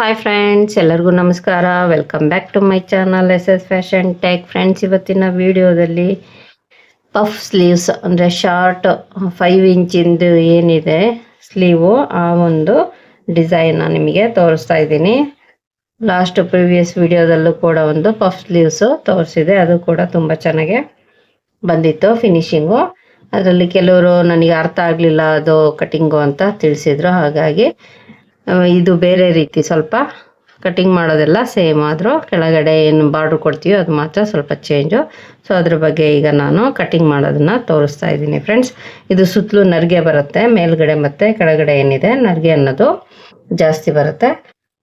Hi friends ಎಲ್ಲರಿಗೂ ನಮಸ್ಕಾರ. Welcome back to my channel S S fashion tech friends ಇವತ್ತಿನ ವಿಡಿಯೋದಲ್ಲಿ ಪಫ್ ಸ್ಲೀವ್ಸ್ ಅಂದರೆ ಶಾರ್ಟ್ ಫೈವ್ ಇಂಚಿಂದು ಏನಿದೆ ಸ್ಲೀವು ಆ ಒಂದು ಡಿಸೈನ ನಿಮಗೆ ತೋರಿಸ್ತಾ ಇದ್ದೀನಿ. ಲಾಸ್ಟ್ ಪ್ರಿವಿಯಸ್ ವಿಡಿಯೋದಲ್ಲೂ ಕೂಡ ಒಂದು ಪಫ್ ಸ್ಲೀವ್ಸು ತೋರಿಸಿದೆ. ಅದು ಕೂಡ ತುಂಬ ಚೆನ್ನಾಗೆ ಬಂದಿತ್ತು ಫಿನಿಶಿಂಗು ಅದರಲ್ಲಿ ಕೆಲವರು ನನಗೆ ಅರ್ಥ ಆಗಲಿಲ್ಲ ಅದು ಕಟಿಂಗು ಅಂತ ತಿಳಿಸಿದ್ರು. ಹಾಗಾಗಿ ಇದು ಬೇರೆ ರೀತಿ ಸ್ವಲ್ಪ ಕಟಿಂಗ್ ಮಾಡೋದೆಲ್ಲ ಸೇಮ್ ಆದರೂ ಕೆಳಗಡೆ ಏನು ಬಾರ್ಡ್ರ್ ಕೊಡ್ತೀವಿ ಅದು ಮಾತ್ರ ಸ್ವಲ್ಪ ಚೇಂಜು ಸೊ ಅದ್ರ ಬಗ್ಗೆ ಈಗ ನಾನು ಕಟಿಂಗ್ ಮಾಡೋದನ್ನು ತೋರಿಸ್ತಾ ಇದ್ದೀನಿ ಫ್ರೆಂಡ್ಸ್ ಇದು ಸುತ್ತಲೂ ನರಿಗೆ ಬರುತ್ತೆ, ಮೇಲ್ಗಡೆ ಮತ್ತು ಕೆಳಗಡೆ ಏನಿದೆ, ನರಿಗೆ ಅನ್ನೋದು ಜಾಸ್ತಿ ಬರುತ್ತೆ.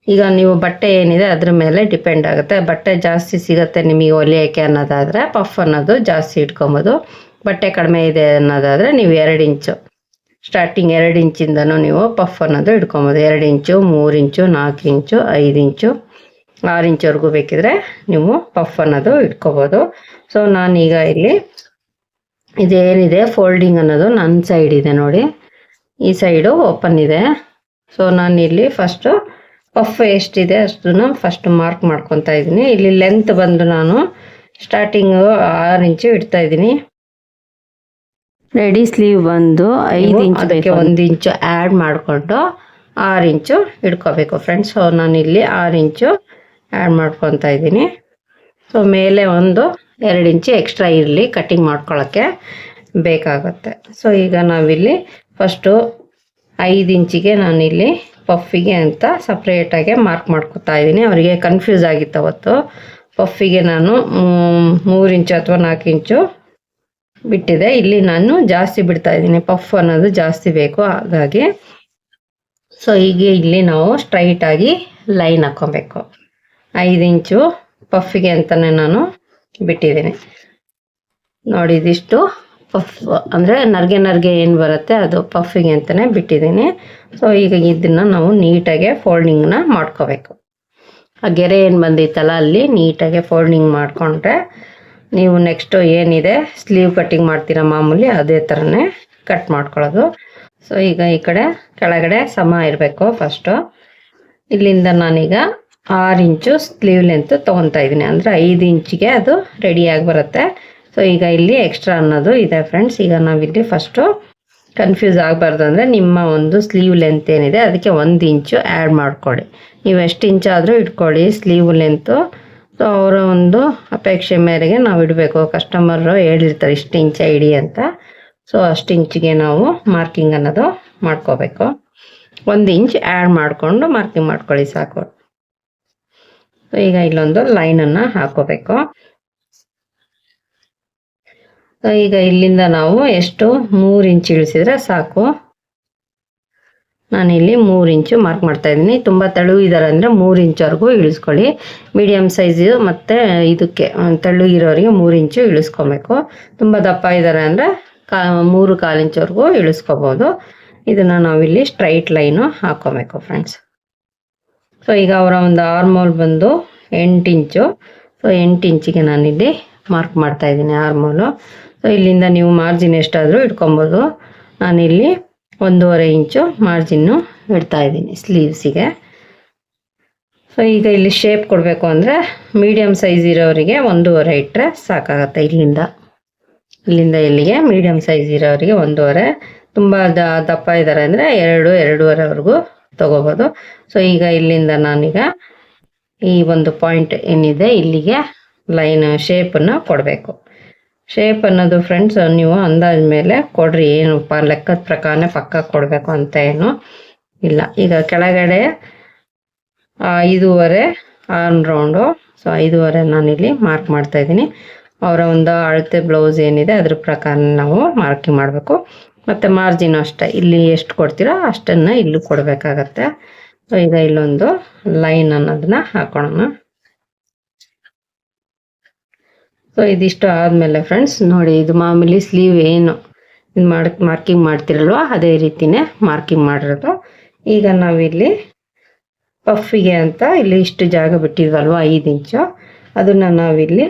ಈಗ ನೀವು ಬಟ್ಟೆ ಏನಿದೆ ಅದ್ರ ಮೇಲೆ ಡಿಪೆಂಡ್ ಆಗುತ್ತೆ. ಬಟ್ಟೆ ಜಾಸ್ತಿ ಸಿಗುತ್ತೆ ನಿಮಗೆ ಹೊಲಿಯೋಕೆ ಅನ್ನೋದಾದರೆ ಪಫ್ ಅನ್ನೋದು ಜಾಸ್ತಿ ಇಟ್ಕೊಬೋದು. ಬಟ್ಟೆ ಕಡಿಮೆ ಇದೆ ಅನ್ನೋದಾದರೆ ನೀವು ಎರಡು ಇಂಚು ಸ್ಟಾರ್ಟಿಂಗ್ ಎರಡು ಇಂಚಿಂದನೂ ನೀವು ಪಫ್ ಅನ್ನೋದು ಇಟ್ಕೊಬೋದು. ಎರಡು ಇಂಚು, ಮೂರು ಇಂಚು, ನಾಲ್ಕು ಇಂಚು, ಐದು ಇಂಚು. ಆರು ಇಂಚವರೆಗೂ ಬೇಕಿದ್ರೆ ನೀವು ಪಫ್ ಅನ್ನೋದು ಇಟ್ಕೋಬೋದು. ಸೊ ನಾನೀಗ ಇಲ್ಲಿ ಇದೇನಿದೆ? ಫೋಲ್ಡಿಂಗ್ ಅನ್ನೋದು ನನ್ನ ಸೈಡ್ ಇದೆ ನೋಡಿ. ಈ ಸೈಡು ಓಪನ್ ಇದೆ. ಸೊ ನಾನು ಇಲ್ಲಿ ಫಸ್ಟು ಪಫ್ ಎಷ್ಟಿದೆ ಅಷ್ಟನ್ನು ಫಸ್ಟ್ ಮಾರ್ಕ್ ಮಾಡ್ಕೊತಾ ಇದ್ದೀನಿ. ಇಲ್ಲಿ ಲೆಂತ್ ಬಂದು ನಾನು ಸ್ಟಾರ್ಟಿಂಗು ಆರು ಇಂಚು ಇಡ್ತಾ ಇದ್ದೀನಿ. ರೆಡಿ ಸ್ಲೀವ್ ಬಂದು ಐದು ಇಂಚು ಅದಕ್ಕೆ ಒಂದು ಇಂಚು ಆ್ಯಡ್ ಮಾಡಿಕೊಂಡು ಆರು ಇಂಚು ಇಟ್ಕೋಬೇಕು ಫ್ರೆಂಡ್ಸ್ ಸೊ ನಾನು ಇಲ್ಲಿ ಆರು ಇಂಚು ಆ್ಯಡ್ ಮಾಡ್ಕೊತಾ ಇದ್ದೀನಿ. ಸೊ ಮೇಲೆ ಒಂದು ಎರಡು ಇಂಚು ಎಕ್ಸ್ಟ್ರಾ ಇರಲಿ ಕಟ್ಟಿಂಗ್ ಮಾಡ್ಕೊಳ್ಳೋಕ್ಕೆ ಬೇಕಾಗುತ್ತೆ. ಸೊ ಈಗ ನಾವಿಲ್ಲಿ ಫಸ್ಟು ಐದು ಇಂಚಿಗೆ ನಾನಿಲ್ಲಿ ಪಫಿಗೆ ಅಂತ ಸಪ್ರೇಟಾಗೆ ಮಾರ್ಕ್ ಮಾಡ್ಕೊತಾ ಇದ್ದೀನಿ. ಅವರಿಗೆ ಕನ್ಫ್ಯೂಸ್ ಆಗಿತ್ತು ಅವತ್ತು. ಪಫಿಗೆ ನಾನು ಮೂರು ಇಂಚು ಅಥವಾ ನಾಲ್ಕು ಇಂಚು ಬಿಟ್ಟಿದೆ. ಇಲ್ಲಿ ನಾನು ಜಾಸ್ತಿ ಬಿಡ್ತಾ ಇದ್ದೀನಿ. ಪಫ್ ಅನ್ನೋದು ಜಾಸ್ತಿ ಬೇಕು. ಹಾಗಾಗಿ ಸೊ ಹೀಗೆ ಇಲ್ಲಿ ನಾವು ಸ್ಟ್ರೈಟ್ ಆಗಿ ಲೈನ್ ಹಾಕ್ಕೊಬೇಕು ಐದು ಇಂಚು ಪಫಿಗೆ ಅಂತಲೇ ನಾನು ಬಿಟ್ಟಿದ್ದೀನಿ. ನೋಡಿ, ಇದಿಷ್ಟು ಪಫ್ ಅಂದರೆ ನರ್ಗೆ ನರ್ಗೆ ಏನು ಬರುತ್ತೆ ಅದು ಪಫ್ಗೆ ಅಂತಲೇ ಬಿಟ್ಟಿದ್ದೀನಿ. ಸೊ ಈಗ ಇದನ್ನು ನಾವು ನೀಟಾಗೆ ಫೋಲ್ಡಿಂಗ್ನ ಮಾಡ್ಕೋಬೇಕು. ಆ ಗೆರೆ ಏನು ಬಂದಿತ್ತಲ್ಲ ಅಲ್ಲಿ ನೀಟಾಗೆ ಫೋಲ್ಡಿಂಗ್ ಮಾಡಿಕೊಂಡ್ರೆ ನೀವು ನೆಕ್ಸ್ಟು ಏನಿದೆ ಸ್ಲೀವ್ ಕಟ್ಟಿಂಗ್ ಮಾಡ್ತೀರಾ ಮಾಮೂಲಿ, ಅದೇ ಥರನೇ ಕಟ್ ಮಾಡ್ಕೊಳ್ಳೋದು. ಸೊ ಈಗ ಈ ಕಡೆ ಕೆಳಗಡೆ ಸಮ ಇರಬೇಕು ಫಸ್ಟು ಇಲ್ಲಿಂದ ನಾನೀಗ ಆರು ಇಂಚು ಸ್ಲೀವ್ ಲೆಂತ್ ತೊಗೊತಾ ಇದ್ದೀನಿ. ಅಂದರೆ ಐದು ಇಂಚಿಗೆ ಅದು ರೆಡಿಯಾಗಿ ಬರುತ್ತೆ. ಸೊ ಈಗ ಇಲ್ಲಿ ಎಕ್ಸ್ಟ್ರಾ ಅನ್ನೋದು ಇದೆ ಫ್ರೆಂಡ್ಸ್ ಈಗ ನಾವಿಲ್ಲಿ ಫಸ್ಟು ಕನ್ಫ್ಯೂಸ್ ಆಗಬಾರ್ದು ಅಂದರೆ ನಿಮ್ಮ ಒಂದು ಸ್ಲೀವ್ ಲೆಂತ್ ಏನಿದೆ, ಅದಕ್ಕೆ ಒಂದು ಇಂಚು ಆ್ಯಡ್ ಮಾಡ್ಕೊಳ್ಳಿ. ನೀವು ಎಷ್ಟು ಇಂಚಾದರೂ ಇಟ್ಕೊಳ್ಳಿ ಸ್ಲೀವ್ ಲೆಂತು ಸೊ ಅವರ ಒಂದು ಅಪೇಕ್ಷೆ ಮೇರೆಗೆ ನಾವು ಇಡಬೇಕು. ಕಸ್ಟಮರು ಹೇಳಿರ್ತಾರೆ, ಇಷ್ಟು ಇಂಚ ಇಡಿ ಅಂತ. ಸೊ ಅಷ್ಟು ಇಂಚಿಗೆ ನಾವು ಮಾರ್ಕಿಂಗ್ ಅನ್ನೋದು ಮಾಡ್ಕೋಬೇಕು. ಒಂದು ಇಂಚ್ ಆ್ಯಡ್ ಮಾಡಿಕೊಂಡು ಮಾರ್ಕಿಂಗ್ ಮಾಡ್ಕೊಳ್ಳಿ ಸಾಕು. ಈಗ ಇಲ್ಲೊಂದು ಲೈನನ್ನು ಹಾಕೋಬೇಕು. ಈಗ ಇಲ್ಲಿಂದ ನಾವು ಎಷ್ಟು ಮೂರು ಇಂಚ್ ಇಳಿಸಿದ್ರೆ ಸಾಕು. ನಾನಿಲ್ಲಿ ಮೂರು ಇಂಚು ಮಾರ್ಕ್ ಮಾಡ್ತಾ ಇದ್ದೀನಿ. ತುಂಬ ತೆಳು ಇದ್ದಾರೆ ಅಂದರೆ ಮೂರು ಇಂಚವರೆಗೂ ಇಳಿಸ್ಕೊಳ್ಳಿ. ಮೀಡಿಯಮ್ ಸೈಜು ಮತ್ತು ಇದಕ್ಕೆ ತೆಳು ಇರೋರಿಗೆ ಮೂರು ಇಂಚು ಇಳಿಸ್ಕೊಬೇಕು. ತುಂಬ ದಪ್ಪ ಇದ್ದಾರೆ ಅಂದರೆ ಕಾ, ಮೂರು ಕಾಲು ಇಂಚವರೆಗೂ ಇಳಿಸ್ಕೋಬೋದು. ಇದನ್ನು ನಾವಿಲ್ಲಿ ಸ್ಟ್ರೈಟ್ ಲೈನು ಹಾಕ್ಕೋಬೇಕು ಫ್ರೆಂಡ್ಸ್ ಸೊ ಈಗ ಅವರ ಒಂದು ಆರ್ಮೋಲ್ ಬಂದು ಎಂಟು ಇಂಚು. ಸೊ ಎಂಟು ಇಂಚಿಗೆ ನಾನಿಲ್ಲಿ ಮಾರ್ಕ್ ಮಾಡ್ತಾ ಇದ್ದೀನಿ ಆರ್ಮೋಲು ಸೊ ಇಲ್ಲಿಂದ ನೀವು ಮಾರ್ಜಿನ್ ಎಷ್ಟಾದರೂ ಇಟ್ಕೊಬೋದು. ನಾನಿಲ್ಲಿ ಒಂದೂವರೆ ಇಂಚು ಮಾರ್ಜಿನ್ನು ಇಡ್ತಾ ಇದ್ದೀನಿ ಸ್ಲೀವ್ಸಿಗೆ. ಸೊ ಈಗ ಇಲ್ಲಿ ಶೇಪ್ ಕೊಡಬೇಕು ಅಂದರೆ ಮೀಡಿಯಮ್ ಸೈಜ್ ಇರೋರಿಗೆ ಒಂದೂವರೆ ಇಟ್ಟರೆ ಸಾಕಾಗತ್ತೆ ಇಲ್ಲಿಂದ. ಇಲ್ಲಿಂದ ಇಲ್ಲಿಗೆ ಮೀಡಿಯಮ್ ಸೈಜ್ ಇರೋರಿಗೆ ಒಂದೂವರೆ. ತುಂಬ ದ, ದಪ್ಪ ಇದ್ದಾರೆ ಅಂದರೆ ಎರಡು, ಎರಡೂವರೆವರೆಗೂ ತೊಗೋಬೋದು. ಸೊ ಈಗ ಇಲ್ಲಿಂದ ನಾನೀಗ ಈ ಒಂದು ಪಾಯಿಂಟ್ ಏನಿದೆ ಇಲ್ಲಿಗೆ ಲೈನ್ ಶೇಪನ್ನು ಕೊಡಬೇಕು. ಶೇಪ್ ಅನ್ನೋದು ಫ್ರೆಂಡ್ಸ್ ನೀವು ಅಂದಾಜ ಮೇಲೆ ಕೊಡ್ರಿ. ಏನು ಪ, ಲೆಕ್ಕದ ಪ್ರಕಾರನೇ ಪಕ್ಕ ಕೊಡಬೇಕು ಅಂತ ಏನು ಇಲ್ಲ. ಈಗ ಕೆಳಗಡೆ ಐದೂವರೆ ಆನ್ ರೌಂಡು ಸೊ ಐದೂವರೆ ನಾನಿಲ್ಲಿ ಮಾರ್ಕ್ ಮಾಡ್ತಾ ಇದ್ದೀನಿ. ಅವರ ಒಂದು ಅಳತೆ ಬ್ಲೌಸ್ ಏನಿದೆ, ಅದ್ರ ಪ್ರಕಾರ ನಾವು ಮಾರ್ಕಿಂಗ್ ಮಾಡಬೇಕು. ಮತ್ತು ಮಾರ್ಜಿನ್ ಅಷ್ಟೇ. ಇಲ್ಲಿ ಎಷ್ಟು ಕೊಡ್ತೀರೋ ಅಷ್ಟನ್ನು ಇಲ್ಲೂ ಕೊಡಬೇಕಾಗತ್ತೆ. ಸೊ ಈಗ ಇಲ್ಲೊಂದು ಲೈನ್ ಅನ್ನೋದನ್ನ ಹಾಕೋಣ. ಸೊ ಇದಿಷ್ಟು ಆದಮೇಲೆ ಫ್ರೆಂಡ್ಸ್ ನೋಡಿ, ಇದು ಮಾಮೂಲಿ ಸ್ಲೀವ್ ಏನು ಇದು ಮಾಡ್ ಮಾರ್ಕಿಂಗ್ ಮಾಡ್ತಿರಲ್ವ? ಅದೇ ರೀತಿನೇ ಮಾರ್ಕಿಂಗ್ ಮಾಡಿರೋದು. ಈಗ ನಾವಿಲ್ಲಿ ಪಫಿಗೆ ಅಂತ ಇಲ್ಲಿ ಇಷ್ಟು ಜಾಗ ಬಿಟ್ಟಿದ್ವಲ್ವ? ಐದು ಇಂಚು. ಅದನ್ನು ನಾವಿಲ್ಲಿ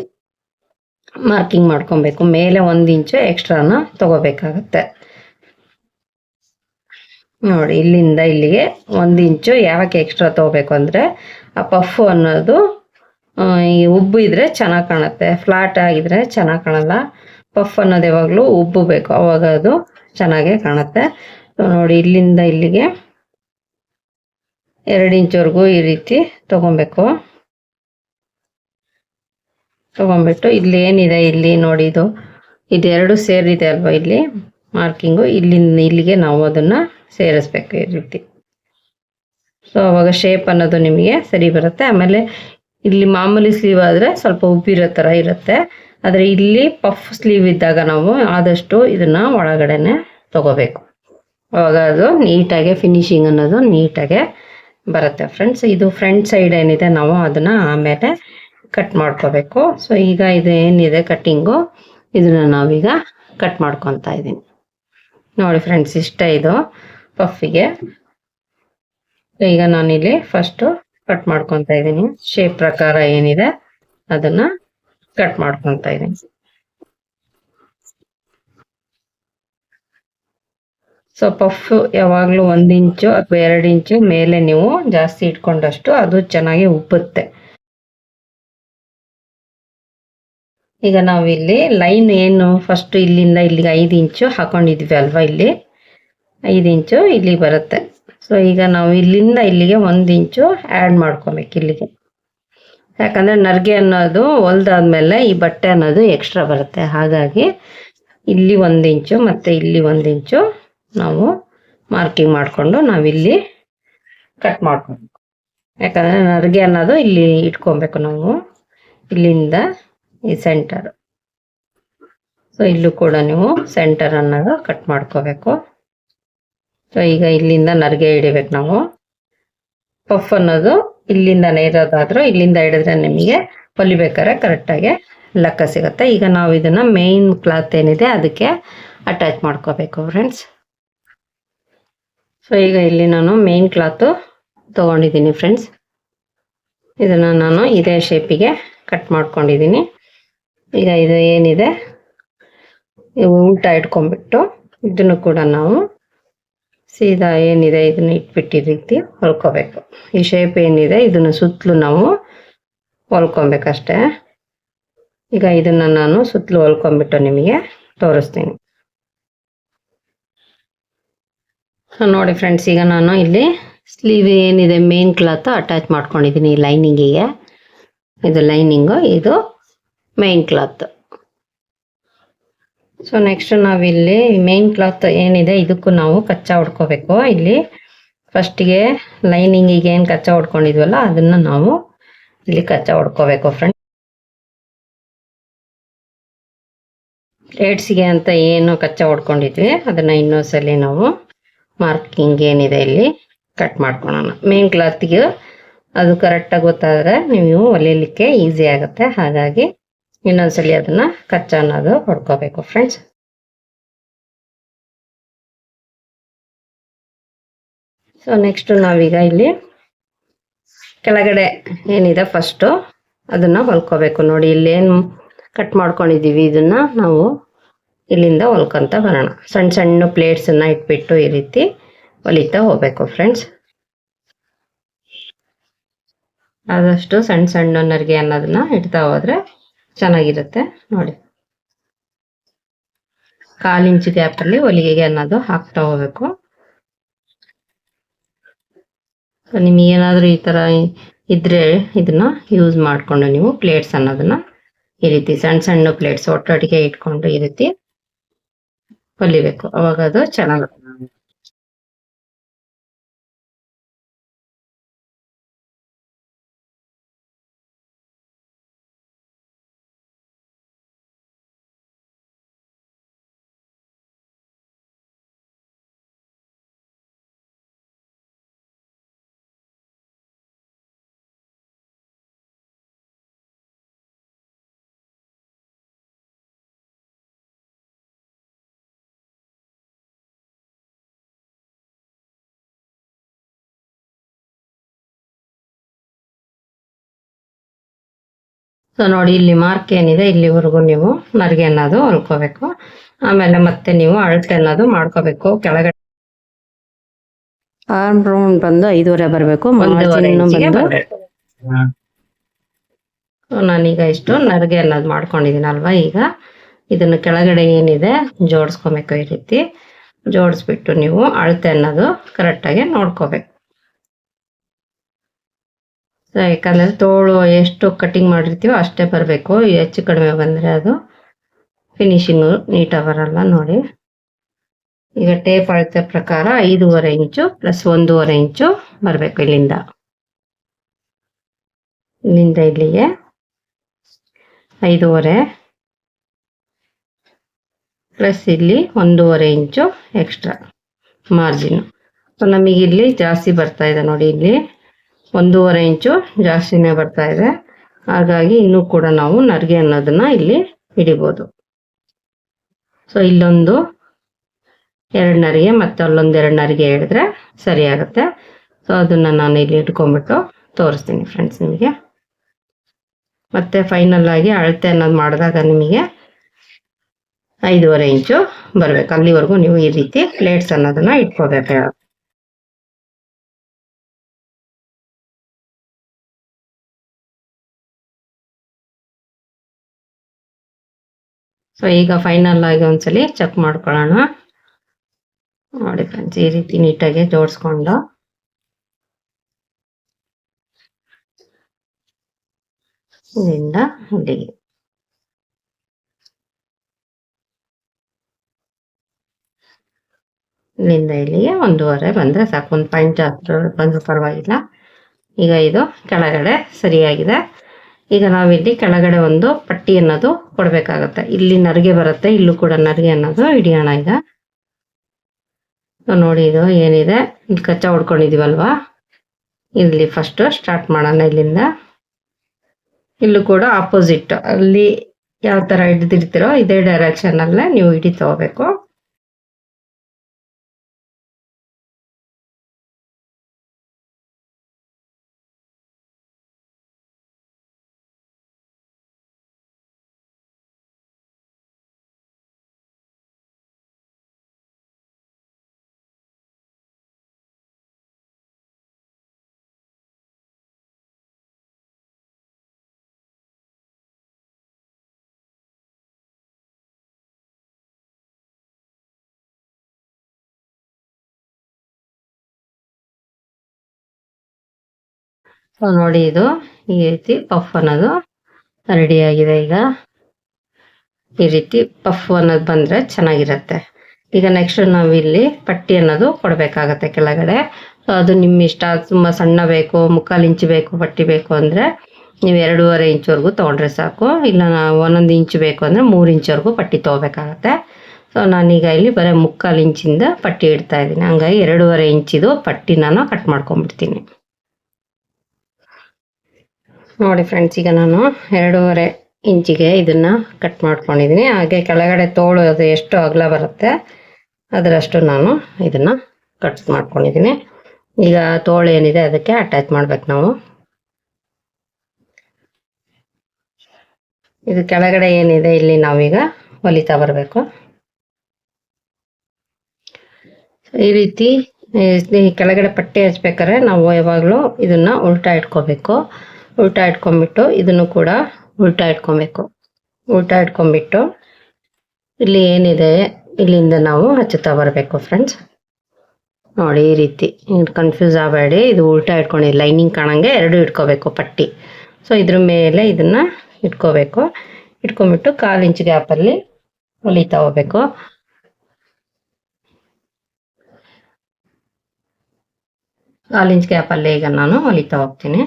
ಮಾರ್ಕಿಂಗ್ ಮಾಡ್ಕೊಬೇಕು. ಮೇಲೆ ಒಂದು ಇಂಚು ಎಕ್ಸ್ಟ್ರಾನ ತಗೋಬೇಕಾಗತ್ತೆ. ನೋಡಿ, ಇಲ್ಲಿಂದ ಇಲ್ಲಿಗೆ ಒಂದು ಇಂಚು ಯಾವಕ್ಕೆ ಎಕ್ಸ್ಟ್ರಾ ತಗೋಬೇಕು ಅಂದರೆ ಆ ಪಫ್ ಅನ್ನೋದು ಈ ಉಬ್ಬು ಇದ್ರೆ ಚೆನ್ನಾಗಿ ಕಾಣುತ್ತೆ. ಫ್ಲಾಟ್ ಆಗಿದ್ರೆ ಚೆನ್ನಾಗಿ ಕಾಣಲ್ಲ. ಪಫ್ ಅನ್ನೋದು ಯಾವಾಗಲೂ ಉಬ್ಬು ಬೇಕು. ಅವಾಗ ಅದು ಚೆನ್ನಾಗೇ ಕಾಣುತ್ತೆ. ನೋಡಿ, ಇಲ್ಲಿಂದ ಇಲ್ಲಿಗೆ ಎರಡು ಇಂಚ್ವರೆಗೂ ಈ ರೀತಿ ತಗೊಬೇಕು. ತಗೊಂಡ್ಬಿಟ್ಟು ಇಲ್ಲಿ ಏನಿದೆ? ಇಲ್ಲಿ ನೋಡಿ, ಇದು ಇದೆರಡು ಸೇರಿದೆ ಅಲ್ವಾ ಇಲ್ಲಿ? ಮಾರ್ಕಿಂಗು ಇಲ್ಲಿಂದ ಇಲ್ಲಿಗೆ ನಾವು ಅದನ್ನ ಸೇರಿಸ್ಬೇಕು ಈ ರೀತಿ. ಸೊ ಅವಾಗ ಶೇಪ್ ಅನ್ನೋದು ನಿಮಗೆ ಸರಿ ಬರುತ್ತೆ. ಆಮೇಲೆ ಇಲ್ಲಿ ಮಾಮೂಲಿ ಸ್ಲೀವ್ ಆದರೆ ಸ್ವಲ್ಪ ಉಬ್ಬಿರೋ ಥರ ಇರುತ್ತೆ. ಆದರೆ ಇಲ್ಲಿ ಪಫ್ ಸ್ಲೀವ್ ಇದ್ದಾಗ ನಾವು ಆದಷ್ಟು ಇದನ್ನು ಒಳಗಡೆನೆ ತಗೋಬೇಕು. ಅವಾಗ ಅದು ನೀಟಾಗೆ ಫಿನಿಶಿಂಗ್ ಅನ್ನೋದು ನೀಟಾಗೆ ಬರುತ್ತೆ ಫ್ರೆಂಡ್ಸ್ ಇದು ಫ್ರಂಟ್ ಸೈಡ್ ಏನಿದೆ ನಾವು ಅದನ್ನು ಆಮೇಲೆ ಕಟ್ ಮಾಡ್ಕೋಬೇಕು. ಸೊ ಈಗ ಇದು ಏನಿದೆ ಕಟ್ಟಿಂಗು ಇದನ್ನು ನಾವೀಗ ಕಟ್ ಮಾಡ್ಕೊತಾ ಇದ್ದೀನಿ. ನೋಡಿ ಫ್ರೆಂಡ್ಸ್ ಇಷ್ಟ ಇದು ಪಫಿಗೆ ಈಗ ನಾನಿಲ್ಲಿ ಫಸ್ಟು ಕಟ್ ಮಾಡ್ಕೊಂತ ಇದ್ದೀನಿ. ಶೇಪ್ ಪ್ರಕಾರ ಏನಿದೆ ಅದನ್ನ ಕಟ್ ಮಾಡ್ಕೊತಾ ಇದ್ದೀನಿ. ಸೊ ಪಫ್ ಯಾವಾಗಲೂ ಒಂದು ಇಂಚು ಅಥವಾ ಎರಡು ಇಂಚು ಮೇಲೆ ನೀವು ಜಾಸ್ತಿ ಇಟ್ಕೊಂಡಷ್ಟು ಅದು ಚೆನ್ನಾಗಿ ಉಬ್ಬುತ್ತೆ. ಈಗ ನಾವಿಲ್ಲಿ ಲೈನ್ ಏನು ಫಸ್ಟ್ ಇಲ್ಲಿಂದ ಇಲ್ಲಿಗೆ ಐದು ಇಂಚು ಹಾಕೊಂಡಿದ್ವಿ ಅಲ್ವಾ ಇಲ್ಲಿ? ಐದು ಇಂಚು ಇಲ್ಲಿ ಬರುತ್ತೆ. ಸೊ ಈಗ ನಾವು ಇಲ್ಲಿಂದ ಇಲ್ಲಿಗೆ ಒಂದು ಇಂಚು ಆ್ಯಡ್ ಮಾಡ್ಕೊಬೇಕು ಇಲ್ಲಿಗೆ. ಯಾಕಂದರೆ ನರ್ಗೆ ಅನ್ನೋದು ಹೊಲ್ದಾದ್ಮೇಲೆ ಈ ಬಟ್ಟೆ ಅನ್ನೋದು ಎಕ್ಸ್ಟ್ರಾ ಬರುತ್ತೆ. ಹಾಗಾಗಿ ಇಲ್ಲಿ ಒಂದು ಇಂಚು ಮತ್ತು ಇಲ್ಲಿ ಒಂದು ಇಂಚು ನಾವು ಮಾರ್ಕಿಂಗ್ ಮಾಡಿಕೊಂಡು ನಾವಿಲ್ಲಿ ಕಟ್ ಮಾಡ್ಕೊಬೇಕು. ಯಾಕಂದರೆ ನರ್ಗೆ ಅನ್ನೋದು ಇಲ್ಲಿ ಇಟ್ಕೊಬೇಕು ನಾವು. ಇಲ್ಲಿಂದ ಈ ಸೆಂಟರ್ ಸೊ ಇಲ್ಲೂ ಕೂಡ ನೀವು ಸೆಂಟರ್ ಅನ್ನೋದು ಕಟ್ ಮಾಡ್ಕೋಬೇಕು. ಸೊ ಈಗ ಇಲ್ಲಿಂದ ನರಿಗೆ ಹಿಡಿಬೇಕು ನಾವು. ಪಫ್ ಅನ್ನೋದು ಇಲ್ಲಿಂದ ನೇರೋದಾದ್ರೂ ಇಲ್ಲಿಂದ ಹಿಡಿದ್ರೆ ನಿಮಗೆ ಹೊಲಿಬೇಕಾದ್ರೆ ಕರೆಕ್ಟಾಗಿ ಲೆಕ್ಕ ಸಿಗುತ್ತೆ. ಈಗ ನಾವು ಇದನ್ನು ಮೇಯ್ನ್ ಕ್ಲಾತ್ ಏನಿದೆ ಅದಕ್ಕೆ ಅಟ್ಯಾಚ್ ಮಾಡ್ಕೋಬೇಕು ಫ್ರೆಂಡ್ಸ್ ಸೊ ಈಗ ಇಲ್ಲಿ ನಾನು ಮೇಯ್ನ್ ಕ್ಲಾತು ತೊಗೊಂಡಿದ್ದೀನಿ ಫ್ರೆಂಡ್ಸ್ ಇದನ್ನು ನಾನು ಇದೇ ಶೇಪಿಗೆ ಕಟ್ ಮಾಡ್ಕೊಂಡಿದ್ದೀನಿ. ಈಗ ಇದು ಏನಿದೆ? ಉಲ್ಟಾ ಇಟ್ಕೊಂಡ್ಬಿಟ್ಟು ಇದನ್ನು ಕೂಡ ನಾವು ಸೀದಾ ಏನಿದೆ ಇದನ್ನು ಇಟ್ಬಿಟ್ಟಿದ ರೀತಿ ಹೊಲ್ಕೋಬೇಕು. ಈ ಶೇಪ್ ಏನಿದೆ ಇದನ್ನು ಸುತ್ತಲೂ ನಾವು ಹೊಲ್ಕೊಬೇಕಷ್ಟೇ. ಈಗ ಇದನ್ನ ನಾನು ಸುತ್ತಲೂ ಹೊಲ್ಕೊಂಡ್ಬಿಟ್ಟು ನಿಮಗೆ ತೋರಿಸ್ತೀನಿ. ನೋಡಿ ಫ್ರೆಂಡ್ಸ್ ಈಗ ನಾನು ಇಲ್ಲಿ ಸ್ಲೀವ್ ಏನಿದೆ ಮೇನ್ ಕ್ಲಾತ್ ಅಟ್ಯಾಚ್ ಮಾಡ್ಕೊಂಡಿದ್ದೀನಿ ಲೈನಿಂಗಿಗೆ ಇದು ಲೈನಿಂಗು ಇದು ಮೇನ್ ಕ್ಲಾತ್ ಸೊ ನೆಕ್ಸ್ಟ್ ನಾವಿಲ್ಲಿ ಮೇನ್ ಕ್ಲಾತ್ ಏನಿದೆ, ಇದಕ್ಕೂ ನಾವು ಕಚ್ಚಾ ಹೊಡ್ಕೋಬೇಕು. ಇಲ್ಲಿ ಫಸ್ಟಿಗೆ ಲೈನಿಂಗಿಗೆ ಏನು ಕಚ್ಚಾ ಹೊಡ್ಕೊಂಡಿದ್ವಲ್ಲ, ಅದನ್ನ ನಾವು ಇಲ್ಲಿ ಕಚ್ಚಾ ಹೊಡ್ಕೋಬೇಕು ಫ್ರೆಂಡ್ ಪ್ಲೇಟ್ಸ್ಗೆ ಅಂತ ಏನು ಕಚ್ಚಾ ಹೊಡ್ಕೊಂಡಿದ್ವಿ, ಅದನ್ನ ಇನ್ನೊಂದ್ಸಲಿ ನಾವು ಮಾರ್ಕಿಂಗ್ ಏನಿದೆ ಇಲ್ಲಿ ಕಟ್ ಮಾಡ್ಕೊಳೋಣ. ಮೇನ್ ಕ್ಲಾತ್ಗೆ ಅದು ಕರೆಕ್ಟಾಗಿ ಗೊತ್ತಾದರೆ ನೀವು ಹೊಲಿಲಿಕ್ಕೆ ಈಸಿ ಆಗುತ್ತೆ. ಹಾಗಾಗಿ ಇನ್ನೊಂದ್ಸಲಿ ಅದನ್ನ ಕಚ್ಚಾ ಅನ್ನೋದು ಹೊಡ್ಕೋಬೇಕು ಫ್ರೆಂಡ್ಸ್ ಸೊ ನೆಕ್ಸ್ಟ್ ನಾವೀಗ ಇಲ್ಲಿ ಕೆಳಗಡೆ ಏನಿದೆ ಫಸ್ಟು ಅದನ್ನ ಹೊಲ್ಕೋಬೇಕು. ನೋಡಿ ಇಲ್ಲಿ ಏನು ಕಟ್ ಮಾಡ್ಕೊಂಡಿದ್ದೀವಿ ಇದನ್ನ ನಾವು ಇಲ್ಲಿಂದ ಹೊಲ್ಕೊಂತ ಬರೋಣ. ಸಣ್ಣ ಸಣ್ಣ ಪ್ಲೇಟ್ಸನ್ನ ಇಟ್ಬಿಟ್ಟು ಈ ರೀತಿ ಹೊಲಿತಾ ಹೋಗ್ಬೇಕು ಫ್ರೆಂಡ್ಸ್ ಆದಷ್ಟು ಸಣ್ಣ ಸಣ್ಣ ನರಿಗೆ ಅನ್ನೋದನ್ನ ಇಡ್ತಾ ಹೋದ್ರೆ ಚೆನ್ನಾಗಿರುತ್ತೆ ನೋಡಿ. ಕಾಲು ಇಂಚು ಗ್ಯಾಪಲ್ಲಿ ಹೊಲಿಗೆಗೆ ಅನ್ನೋದು ಹಾಕ್ತಾ ಹೋಗ್ಬೇಕು. ನಿಮ್ಗೆ ಏನಾದರೂ ಈ ತರ ಇದ್ರೆ ಇದನ್ನ ಯೂಸ್ ಮಾಡಿಕೊಂಡು ನೀವು ಪ್ಲೇಟ್ಸ್ ಅನ್ನೋದನ್ನ ಈ ರೀತಿ ಸಣ್ಣ ಸಣ್ಣ ಪ್ಲೇಟ್ಸ್ ಒಟ್ಟೊಟ್ಟಿಗೆ ಇಟ್ಕೊಂಡು ಈ ರೀತಿ ಹೊಲಿಬೇಕು. ಅವಾಗ ಅದು ಚೆನ್ನಾಗಿ ಸೊ ನೋಡಿ ಇಲ್ಲಿ ಮಾರ್ಕ್ ಏನಿದೆ ಇಲ್ಲಿವರೆಗೂ ನೀವು ನರಿಗೆ ಅನ್ನೋದು ಹೊಲ್ಕೋಬೇಕು ಆಮೇಲೆ ಮತ್ತೆ ನೀವು ಅಳತೆ ಅನ್ನೋದು ಮಾಡ್ಕೋಬೇಕು. ಕೆಳಗಡೆ ಆರ್ಮ್ ರೌಂಡ್ ಬಂದು ಐದೂವರೆ ಬರಬೇಕು. ನಾನೀಗ ಇಷ್ಟು ನರಿಗೆ ಅನ್ನೋದು ಮಾಡ್ಕೊಂಡಿದ್ದೀನಲ್ವಾ ಈಗ. ಇದನ್ನ ಕೆಳಗಡೆ ಏನಿದೆ ಜೋಡಿಸ್ಕೊಬೇಕು ಈ ರೀತಿ. ಜೋಡಿಸ್ಬಿಟ್ಟು ನೀವು ಅಳತೆ ಅನ್ನೋದು ಕರೆಕ್ಟಾಗಿ ನೋಡ್ಕೋಬೇಕು. ಯಾಕಂದ್ರೆ ತೋಳು ಎಷ್ಟು ಕಟ್ಟಿಂಗ್ ಮಾಡಿರ್ತೀವೋ ಅಷ್ಟೇ ಬರಬೇಕು. ಹೆಚ್ಚು ಕಡಿಮೆ ಬಂದರೆ ಅದು ಫಿನಿಶಿಂಗ್ ನೀಟಾಗಿ ಬರಲ್ಲ ನೋಡಿ. ಈಗ ಟೇಪ್ ಅಳತೆ ಪ್ರಕಾರ ಐದೂವರೆ ಇಂಚು ಪ್ಲಸ್ ಒಂದೂವರೆ ಇಂಚು ಬರಬೇಕು ಇಲ್ಲಿಂದ. ಇಲ್ಲಿಂದ ಇಲ್ಲಿಗೆ ಐದೂವರೆ ಪ್ಲಸ್ ಇಲ್ಲಿ ಒಂದೂವರೆ ಇಂಚು ಎಕ್ಸ್ಟ್ರಾ ಮಾರ್ಜಿನ್ ಸೊ ನಮಗೆ ಇಲ್ಲಿ ಜಾಸ್ತಿ ಬರ್ತಾ ಇದೆ ನೋಡಿ ಇಲ್ಲಿ. ಒಂದೂವರೆ ಇಂಚು ಜಾಸ್ತಿನೇ ಬರ್ತಾ ಇದೆ. ಹಾಗಾಗಿ ಇನ್ನೂ ಕೂಡ ನಾವು ನರಿಗೆ ಅನ್ನೋದನ್ನ ಇಲ್ಲಿ ಹಿಡಿಬೋದು. ಸೊ ಇಲ್ಲೊಂದು ಎರಡು ನರಿಗೆ ಮತ್ತೆ ಅಲ್ಲೊಂದು ಎರಡು ನರಿಗೆ ಹಿಡಿದ್ರೆ ಸರಿ ಆಗುತ್ತೆ. ಸೊ ಅದನ್ನ ನಾನು ಇಲ್ಲಿ ಇಟ್ಕೊಂಡ್ಬಿಟ್ಟು ತೋರಿಸ್ತೀನಿ ಫ್ರೆಂಡ್ಸ್ ನಿಮಗೆ. ಮತ್ತೆ ಫೈನಲ್ ಆಗಿ ಅಳತೆ ಅನ್ನೋದು ಮಾಡಿದಾಗ ನಿಮಗೆ ಐದೂವರೆ ಇಂಚು ಬರ್ಬೇಕು. ಅಲ್ಲಿವರೆಗೂ ನೀವು ಈ ರೀತಿ ಪ್ಲೇಟ್ಸ್ ಅನ್ನೋದನ್ನ ಇಟ್ಕೋಬೇಕು. ಸೊ ಈಗ ಫೈನಲ್ ಆಗಿ ಒಂದ್ಸಲಿ ಚೆಕ್ ಮಾಡ್ಕೊಳ್ಳೋಣ. ನೋಡಿ ಫ್ರೆಂಡ್ಸ್ ಈ ರೀತಿ ನೀಟಾಗಿ ಜೋಡಿಸ್ಕೊಂಡು. ಇಲ್ಲಿಂದ ಇಲ್ಲಿಗೆ. ಇಲ್ಲಿಂದ ಇಲ್ಲಿಗೆ ಒಂದೂವರೆ ಬಂದರೆ ಸಾಕು, ಒಂದು ಪಾಯಿಂಟ್ ಜಾಸ್ತಿ ಬಂದರೂ ಪರವಾಗಿಲ್ಲ. ಈಗ ಇದು ಕೆಳಗಡೆ ಸರಿಯಾಗಿದೆ. ಈಗ ನಾವಿಲ್ಲಿ ಕೆಳಗಡೆ ಒಂದು ಪಟ್ಟಿ ಅನ್ನೋದು ಕೊಡಬೇಕಾಗತ್ತೆ. ಇಲ್ಲಿ ನರಿಗೆ ಬರುತ್ತೆ, ಇಲ್ಲೂ ಕೂಡ ನರಿಗೆ ಅನ್ನೋದು ಹಿಡಿಯೋಣ ಈಗ. ನೋಡಿ ಇದು ಏನಿದೆ. ಇಲ್ಲಿ ಕಚ್ಚಾ ಹೊಡ್ಕೊಂಡಿದೀವಲ್ವಾ? ಇಲ್ಲಿ ಫಸ್ಟ್ ಸ್ಟಾರ್ಟ್ ಮಾಡೋಣ ಇಲ್ಲಿಂದ. ಇಲ್ಲೂ ಕೂಡ ಆಪೋಸಿಟ್ ಅಲ್ಲಿ ಯಾವ ತರ ಹಿಡಿದಿರ್ತೀರೋ ಇದೇ ಡೈರೆಕ್ಷನ್ ಅಲ್ಲೇ ನೀವು ಹಿಡಿ ತಗೋಬೇಕು. ಸೊ ನೋಡಿ ಇದು ಈ ರೀತಿ ಪಫ್ ಅನ್ನೋದು ರೆಡಿ ಆಗಿದೆ ಈಗ. ಈ ರೀತಿ ಪಫ್ ಅನ್ನೋದು ಬಂದ್ರೆ ಚೆನ್ನಾಗಿರತ್ತೆ. ಈಗ ನೆಕ್ಸ್ಟ್ ನಾವು ಇಲ್ಲಿ ಪಟ್ಟಿ ಅನ್ನೋದು ಕೊಡಬೇಕಾಗತ್ತೆ ಕೆಳಗಡೆ. ಸೊ ಅದು ನಿಮ್ಮ ಇಷ್ಟ. ತುಂಬ ಸಣ್ಣ ಬೇಕು, ಮುಕ್ಕಾಲು ಇಂಚ್ ಬೇಕು, ಪಟ್ಟಿ ಬೇಕು ಅಂದರೆ ನೀವು ಎರಡೂವರೆ ಇಂಚ್ವರೆಗೂ ತೊಗೊಂಡ್ರೆ ಸಾಕು. ಇಲ್ಲ, ನಾವು ಒಂದೊಂದು ಇಂಚ್ ಬೇಕು ಅಂದರೆ ಮೂರು ಇಂಚ್ವರೆಗೂ ಪಟ್ಟಿ ತೊಗೋಬೇಕಾಗತ್ತೆ. ಸೊ ನಾನೀಗ ಇಲ್ಲಿ ಬರೀ ಮುಕ್ಕಾಲು ಇಂಚಿಂದ ಪಟ್ಟಿ ಇಡ್ತಾ ಇದ್ದೀನಿ. ಹಂಗಾಗಿ ಎರಡೂವರೆ ಇಂಚಿದು ಪಟ್ಟಿ ನಾನು ಕಟ್ ಮಾಡ್ಕೊಂಡ್ಬಿಡ್ತೀನಿ. ನೋಡಿ ಫ್ರೆಂಡ್ಸ್ ಈಗ ನಾನು ಎರಡೂವರೆ ಇಂಚಿಗೆ ಇದನ್ನ ಕಟ್ ಮಾಡ್ಕೊಂಡಿದ್ದೀನಿ ಹಾಗೆ ಕೆಳಗಡೆ ತೋಳು ಅದು ಎಷ್ಟು ಅಗಲ ಬರುತ್ತೆ, ಅದರಷ್ಟು ನಾನು ಇದನ್ನ ಕಟ್ ಮಾಡ್ಕೊಂಡಿದ್ದೀನಿ ಈಗ ತೋಳು ಏನಿದೆ ಅದಕ್ಕೆ ಅಟ್ಯಾಚ್ ಮಾಡ್ಬೇಕು ನಾವು. ಇದು ಕೆಳಗಡೆ ಏನಿದೆ ಇಲ್ಲಿ ನಾವೀಗ ಹೊಲಿತಾ ಬರಬೇಕು. ಈ ರೀತಿ ಕೆಳಗಡೆ ಪಟ್ಟಿ ಹಚ್ಬೇಕಾದ್ರೆ ನಾವು ಯಾವಾಗಲೂ ಇದನ್ನ ಉಲ್ಟಾ ಇಟ್ಕೋಬೇಕು. ಉಲ್ಟಾ ಇಟ್ಕೊಂಡ್ಬಿಟ್ಟು ಇದನ್ನು ಕೂಡ ಉಲ್ಟಾ ಇಟ್ಕೊಬೇಕು. ಉಲ್ಟಾ ಇಟ್ಕೊಂಡ್ಬಿಟ್ಟು ಇಲ್ಲಿ ಏನಿದೆ, ಇಲ್ಲಿಂದ ನಾವು ಹಚ್ಚುತ್ತಾ ಬರಬೇಕು ಫ್ರೆಂಡ್ಸ್ ನೋಡಿ ಈ ರೀತಿ ಕನ್ಫ್ಯೂಸ್ ಆಗಬೇಡಿ. ಇದು ಉಲ್ಟಾ ಇಟ್ಕೊಂಡು ಲೈನಿಂಗ್ ಕಾಣಂಗೆ ಎರಡು ಇಟ್ಕೋಬೇಕು ಪಟ್ಟಿ. ಸೊ ಇದ್ರ ಮೇಲೆ ಇದನ್ನ ಇಟ್ಕೋಬೇಕು. ಇಟ್ಕೊಂಡ್ಬಿಟ್ಟು ಕಾಲು ಇಂಚ್ ಗ್ಯಾಪಲ್ಲಿ ಹೊಲಿತಾ ಹೋಗ್ಬೇಕು. ಕಾಲು ಇಂಚ್ ಗ್ಯಾಪಲ್ಲಿ ಈಗ ನಾನು ಹೊಲಿತಾ ಹೋಗ್ತೀನಿ.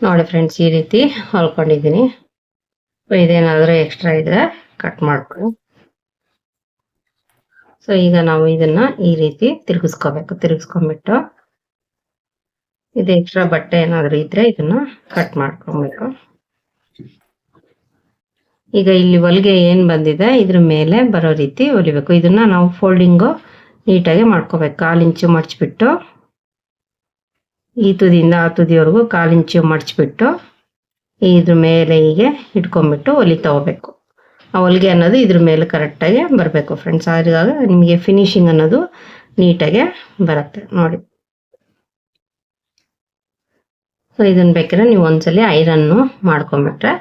ನೋಡಿ ಫ್ರೆಂಡ್ಸ್ ಈ ರೀತಿ ಹೊಲ್ಕೊಂಡಿದ್ದೀನಿ. ಇದೇನಾದರೂ ಎಕ್ಸ್ಟ್ರಾ ಇದ್ರೆ ಕಟ್ ಮಾಡ್ಕೊಳ್ಳಿ. ಸೊ ಈಗ ನಾವು ಇದನ್ನ ಈ ರೀತಿ ತಿರುಗಿಸ್ಕೋಬೇಕು. ತಿರುಗಿಸ್ಕೊಂಬಿಟ್ಟು ಇದು ಎಕ್ಸ್ಟ್ರಾ ಬಟ್ಟೆ ಏನಾದರೂ ಇದ್ರೆ ಇದನ್ನ ಕಟ್ ಮಾಡ್ಕೊಬೇಕು. ಈಗ ಇಲ್ಲಿ ಹೊಲಿಗೆ ಏನು ಬಂದಿದೆ, ಇದ್ರ ಮೇಲೆ ಬರೋ ರೀತಿ ಹೊಲಿಬೇಕು. ಇದನ್ನ ನಾವು ಫೋಲ್ಡಿಂಗು ನೀಟಾಗಿ ಮಾಡ್ಕೋಬೇಕು. ಕಾಲು ಇಂಚು ಮಡಚ್ಬಿಟ್ಟು ಈ ತುದಿಯಿಂದ ಆ ತುದಿವರೆಗೂ ಕಾಲಿಂಚು ಮಡಚಿಬಿಟ್ಟು ಇದ್ರ ಮೇಲೆ ಹೀಗೆ ಇಟ್ಕೊಂಡ್ಬಿಟ್ಟು ಹೊಲಿತಾ ಹೋಗ್ಬೇಕು ಆ ಹೊಲಿಗೆ ಅನ್ನೋದು ಇದ್ರ ಮೇಲೆ ಕರೆಕ್ಟಾಗಿ ಬರಬೇಕು ಫ್ರೆಂಡ್ಸ್ ಆದಾಗ ನಿಮಗೆ ಫಿನಿಶಿಂಗ್ ಅನ್ನೋದು ನೀಟಾಗೆ ಬರುತ್ತೆ ನೋಡಿ. ಸೊ ಇದನ್ನು ಬೇಕಾದ್ರೆ ನೀವು ಒಂದ್ಸಲಿ ಐರನ್ನು ಮಾಡ್ಕೊಂಬಿಟ್ರೆ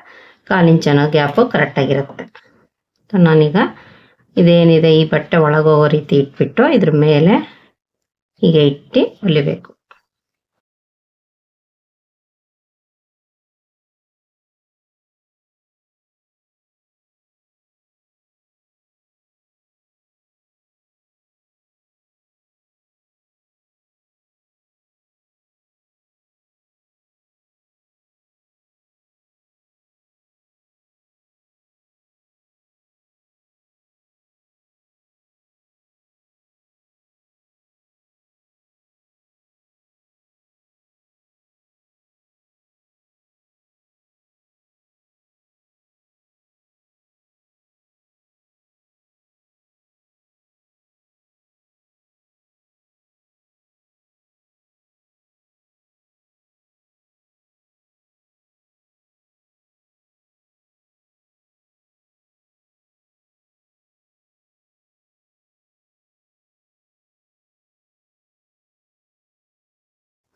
ಕಾಲಿಂಚು ಅನ್ನೋ ಗ್ಯಾಪು ಕರೆಕ್ಟಾಗಿರುತ್ತೆ. ಸೊ ನಾನೀಗ ಇದೇನಿದೆ ಈ ಬಟ್ಟೆ ಒಳಗೋಗೋ ರೀತಿ ಇಟ್ಬಿಟ್ಟು ಇದ್ರ ಮೇಲೆ ಹೀಗೆ ಇಟ್ಟು ಹೊಲಿಬೇಕು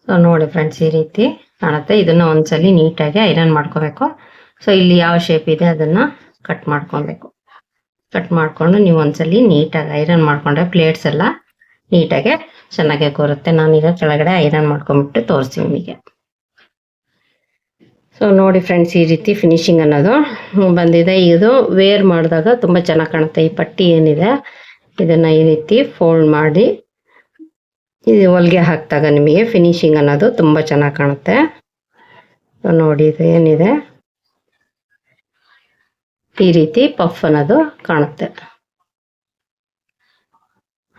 ಸೊ ನೋಡಿ ಫ್ರೆಂಡ್ಸ್ ಈ ರೀತಿ ಕಾಣುತ್ತೆ. ಇದನ್ನ ಒಂದ್ಸಲಿ ನೀಟಾಗಿ ಐರನ್ ಮಾಡ್ಕೋಬೇಕು. ಸೊ ಇಲ್ಲಿ ಯಾವ ಶೇಪ್ ಇದೆ ಅದನ್ನ ಕಟ್ ಮಾಡ್ಕೊಬೇಕು. ಕಟ್ ಮಾಡ್ಕೊಂಡು ನೀವು ಒಂದ್ಸಲಿ ನೀಟಾಗಿ ಐರನ್ ಮಾಡ್ಕೊಂಡ್ರೆ ಪ್ಲೇಟ್ಸ್ ಎಲ್ಲ ನೀಟಾಗೆ ಚೆನ್ನಾಗಿ ಕೂರುತ್ತೆ. ನಾನೀಗ ಕೆಳಗಡೆ ಐರನ್ ಮಾಡ್ಕೊಂಡ್ಬಿಟ್ಟು ತೋರಿಸ್ತೀನಿ ನಿಮಗೆ. ಸೊ ನೋಡಿ ಫ್ರೆಂಡ್ಸ್ ಈ ರೀತಿ ಫಿನಿಶಿಂಗ್ ಅನ್ನೋದು ಬಂದಿದೆ. ಇದು ವೇರ್ ಮಾಡಿದಾಗ ತುಂಬ ಚೆನ್ನಾಗಿ ಕಾಣುತ್ತೆ. ಈ ಪಟ್ಟಿ ಏನಿದೆ, ಇದನ್ನ ಈ ರೀತಿ ಫೋಲ್ಡ್ ಮಾಡಿ ಇದು ಹೊಲಿಗೆ ಹಾಕಿದಾಗ ನಿಮಗೆ ಫಿನಿಶಿಂಗ್ ಅನ್ನೋದು ತುಂಬ ಚೆನ್ನಾಗಿ ಕಾಣುತ್ತೆ. ನೋಡಿ ಇದು ಏನಿದೆ. ಈ ರೀತಿ ಪಫ್ ಅನ್ನೋದು ಕಾಣುತ್ತೆ.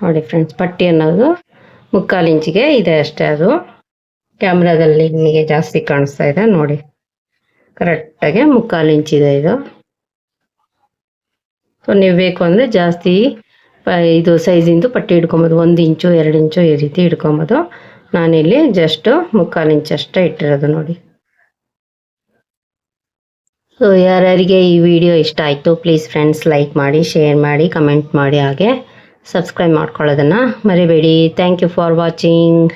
ನೋಡಿ ಫ್ರೆಂಡ್ಸ್ ಪಟ್ಟಿ ಅನ್ನೋದು ಮುಕ್ಕಾಲು ಇಂಚಿಗೆ ಇದೆ ಅಷ್ಟೇ ಅದು. ಕ್ಯಾಮ್ರಾದಲ್ಲಿ ನಿಮಗೆ ಜಾಸ್ತಿ ಕಾಣಿಸ್ತಾ ಇದೆ, ನೋಡಿ. ಕರೆಕ್ಟಾಗಿ ಮುಕ್ಕಾಲು ಇಂಚಿದೆ ಇದು. ಸೊ ನೀವು ಬೇಕು ಅಂದರೆ ಜಾಸ್ತಿ ಇದು ಸೈಜಿಂದು ಪಟ್ಟಿ ಹಿಡ್ಕೊಬೋದು. ಒಂದು ಇಂಚು, ಎರಡು ಇಂಚು ಈ ರೀತಿ ಹಿಡ್ಕೊಬೋದು. ನಾನಿಲ್ಲಿ ಜಸ್ಟ್ ಮುಕ್ಕಾಲು ಇಂಚು ಅಷ್ಟೇ ಇಟ್ಟಿರೋದು ನೋಡಿ. ಸೊ ಯಾರ್ಯಾರಿಗೆ ಈ ವಿಡಿಯೋ ಇಷ್ಟ ಆಯಿತು ಪ್ಲೀಸ್ ಫ್ರೆಂಡ್ಸ್ ಲೈಕ್ ಮಾಡಿ ಶೇರ್ ಮಾಡಿ ಕಮೆಂಟ್ ಮಾಡಿ, ಹಾಗೆ ಸಬ್ಸ್ಕ್ರೈಬ್ ಮಾಡ್ಕೊಳ್ಳೋದನ್ನು ಮರಿಬೇಡಿ. Thank you for watching